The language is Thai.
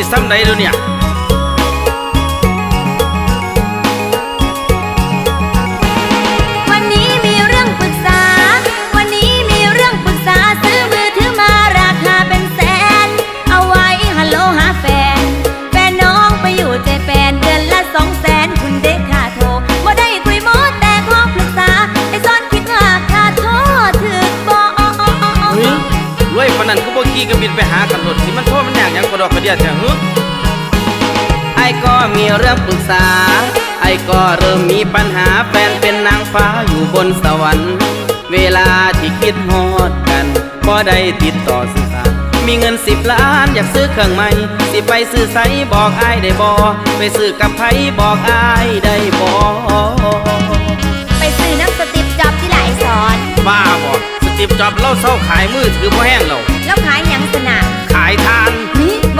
สิซ้ำ นั้นก็บ่ขี่ก็บินไปหากันรถสิมันโทษมันยากยังกระดอกกระเดียดจังฮึไอ้ก็มีเรื่องปรึกษา ไอ้ก็เริ่มมีปัญหาแฟนเป็นนางฟ้าอยู่บนสวรรค์ เวลาที่คิดฮอดกันบ่ได้ติดต่อสื่อสารมีเงินสิบล้านอยากซื้อเครื่องใหม่ สิไปซื้อไสบอกอ้ายได้บ่ไปซื้อกับไผบอกอ้ายได้บ่ไสอนบ้าบ่สติปจ็อบเล่าเศร้าขายมือถือพ่แห้งแล้วแล้วขายหยัง